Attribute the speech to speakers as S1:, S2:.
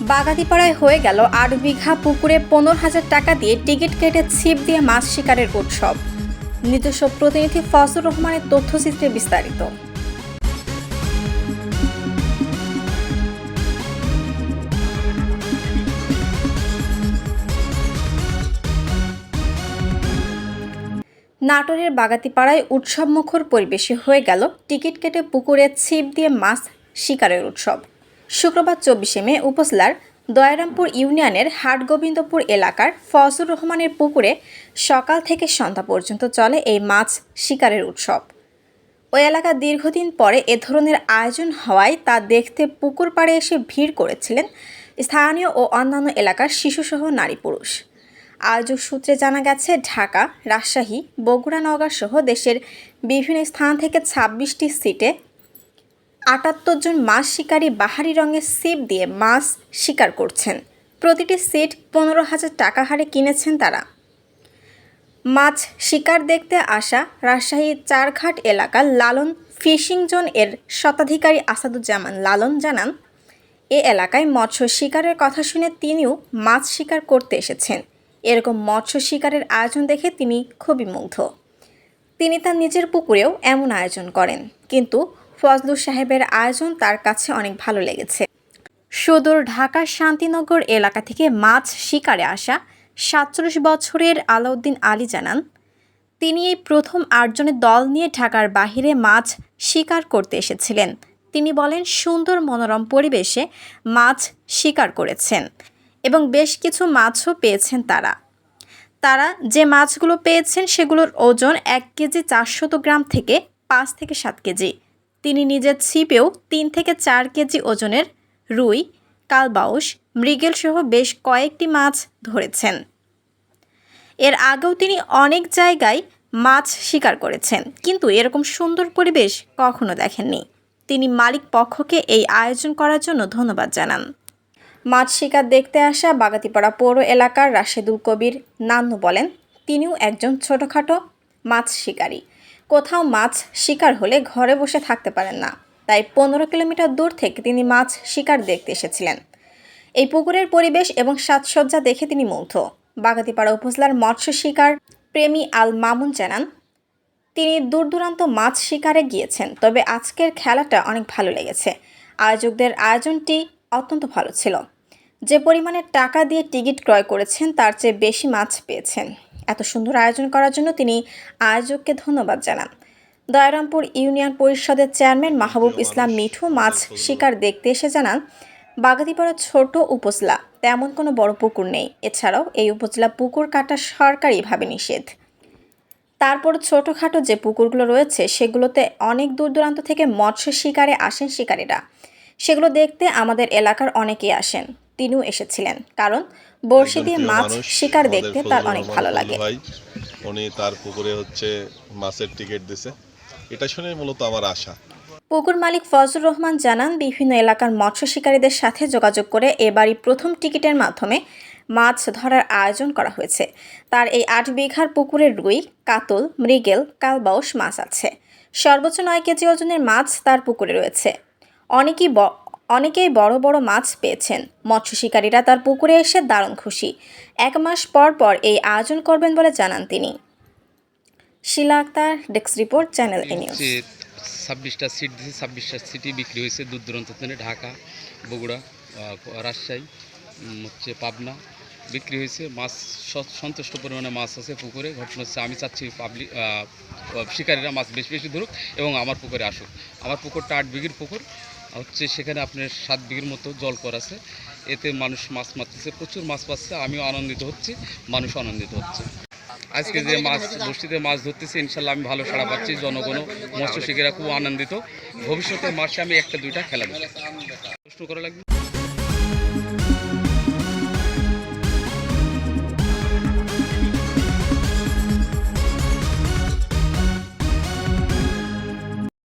S1: বাগাতিপাড়ায় হয়ে গেল আট বিঘা পুকুরে পনেরো হাজার টাকা দিয়ে টিকিট কেটে ছিপ দিয়ে মাছ শিকারের উৎসব। নিজস্ব প্রতিনিধি ফজলুর রহমানের তথ্যচিত্রে বিস্তারিত। নাটোরের বাগাতিপাড়ায় উৎসবমুখর পরিবেশে হয়ে গেল টিকিট কেটে পুকুরে ছিপ দিয়ে মাছ শিকারের উৎসব। শুক্রবার চব্বিশে মে উপজেলার দয়ারামপুর ইউনিয়নের হাটগোবিন্দপুর এলাকার ফজলুর রহমানের পুকুরে সকাল থেকে সন্ধ্যা পর্যন্ত চলে এই মাছ শিকারের উৎসব। ওই এলাকা দীর্ঘদিন পরে এ ধরনের আয়োজন হওয়ায় তা দেখতে পুকুর পাড়ে এসে ভিড় করেছিলেন স্থানীয় ও অন্যান্য এলাকার শিশুসহ নারী পুরুষ। আয়োজক সূত্রে জানা গেছে, ঢাকা, রাজশাহী, বগুড়া নগর সহ দেশের বিভিন্ন স্থান থেকে ছাব্বিশটি সিটে আটাত্তর জন মাছ শিকারী বাহারি রঙের সিপ দিয়ে মাছ শিকার করছেন। প্রতিটি সিট পনেরো হাজার টাকা হারে কিনেছেন তারা। মাছ শিকার দেখতে আসা রাজশাহীর চারঘাট এলাকার লালন ফিশিং জোন এর শতাধিকারী আসাদুজ্জামান লালন জানান, এ এলাকায় মৎস্য শিকারের কথা শুনে তিনিও মাছ শিকার করতে এসেছেন। এরকম মৎস্য শিকারের আয়োজন দেখে তিনি খুবই মুগ্ধ। তিনি তার নিজের পুকুরেও এমন আয়োজন করেন। কিন্তু ফজলু সাহেবের আয়োজন তার কাছে অনেক ভালো লেগেছে। সদর ঢাকার শান্তিনগর এলাকা থেকে মাছ শিকারে আসা সাতচল্লিশ বছরের আলাউদ্দিন আলী জানান, তিনি এই প্রথম আটজনের দল নিয়ে ঢাকার বাহিরে মাছ শিকার করতে এসেছিলেন। তিনি বলেন, সুন্দর মনোরম পরিবেশে মাছ শিকার করেছেন এবং বেশ কিছু মাছও পেয়েছেন তারা। তারা যে মাছগুলো পেয়েছেন সেগুলোর ওজন এক কেজি চারশত গ্রাম থেকে পাঁচ থেকে সাত কেজি। তিনি নিজের ছিপেও তিন থেকে চার কেজি ওজনের রুই কালবাউস মৃগেল সহ বেশ কয়েকটি মাছ ধরেছেন। এর আগেও তিনি অনেক জায়গায় মাছ শিকার করেছেন, কিন্তু এরকম সুন্দর পরিবেশ কখনো দেখেননি। তিনি মালিক পক্ষকে এই আয়োজন করার জন্য ধন্যবাদ জানান। মাছ শিকার দেখতে আসা বাগাতিপাড়া পৌর এলাকার রাশেদুল কবির নান্নু বলেন, তিনিও একজন ছোটোখাটো মাছ শিকারী। কোথাও মাছ শিকার হলে ঘরে বসে থাকতে পারেন না। তাই পনেরো কিলোমিটার দূর থেকে তিনি মাছ শিকার দেখতে এসেছিলেন। এই পুকুরের পরিবেশ এবং সাজসজ্জা দেখে তিনি মুগ্ধ। বাগাতিপাড়া উপজেলার মৎস্য শিকার প্রেমী আল মামুন জানান, তিনি দূর দূরান্ত মাছ শিকারে গিয়েছেন, তবে আজকের খেলাটা অনেক ভালো লেগেছে। আয়োজকদের আয়োজনটি অত্যন্ত ভালো ছিল। যে পরিমাণে টাকা দিয়ে টিকিট ক্রয় করেছেন, তার চেয়ে বেশি মাছ পেয়েছেন। এত সুন্দর আয়োজন করার জন্য তিনি আয়োজককে ধন্যবাদ জানান। দয়ারামপুর ইউনিয়ন পরিষদের চেয়ারম্যান মাহবুব ইসলাম মিঠু মাছ শিকার দেখতে এসে জানান, বাগাতিপাড়া ছোট উপজেলা, তেমন কোনো বড় পুকুর নেই। এছাড়াও এই উপজেলা পুকুর কাটা সরকারিভাবে নিষেধ। তারপর ছোটোখাটো যে পুকুরগুলো রয়েছে, সেগুলোতে অনেক দূর দূরান্ত থেকে মৎস্য শিকারে আসেন শিকারীরা। সেগুলো দেখতে আমাদের এলাকার অনেকেই আসেন। তিনিও এসেছিলেন কারণ বড়শি দিয়ে মাছ শিকার দেখতে তার অনেক ভালো লাগে।
S2: উনি তার পুকুরে হচ্ছে মাছের টিকিট দিছে। এটা শুনে মূলত আমার আশা।
S1: পুকুর মালিক ফজলুর রহমান জানান বিভিন্ন এলাকার মৎস্য শিকারীদের সাথে যোগাযোগ করে এবারই প্রথম টিকিটের মাধ্যমে মাছ ধরার আয়োজন করা হয়েছে। তার এই আট বিঘার পুকুরের রুই কাতল মৃগেল কালবাউস মাছ আছে। সর্বোচ্চ নয় কেজি ওজনের মাছ তার পুকুরে রয়েছে। অনেকেই অনেকেই বড় বড় মাছ পেয়েছেন। মৎস্য শিকারীরা তার পুকুরে এসে দারুণ খুশি। এক মাস পর পর এই আয়োজন করবেন বলে জানান তিনি। শিলা আক্তার রিপোর্ট, চ্যানেল
S3: ছাব্বিশটা সিট দিয়েছে ছাব্বিশটা সিটি বিক্রি হয়েছে দূর দূরান্ত ঢাকা, বগুড়া রাজশাহী হচ্ছে পাবনা বিক্রি হয়েছে। মাছ সন্তুষ্ট পরিমাণে মাছ আছে পুকুরে। ঘটনা হচ্ছে আমি চাচ্ছি পাবলিক শিকারীরা মাছ বেশি বেশি ধরুক এবং আমার পুকুরে আসুক। আমার পুকুরটা আট বিঘির পুকুর। হচ্ছে সেখানে আপনার সাত বিঘের মতো জল কর আছে। এতে মানুষ মাছ মারতেছে, প্রচুর মাছ পাচ্ছে, আমিও আনন্দিত হচ্ছি, মানুষ আনন্দিত হচ্ছে। আজকে যে মাছ বস্তিতে মাছ ধরতেছে, ইনশাল্লাহ আমি ভালো সাড়া পাচ্ছি জনগণ মৎস্য শিকারীরা খুব আনন্দিত। ভবিষ্যতে মাসে আমি একটা দুইটা খেলা প্রশ্ন করা লাগবে?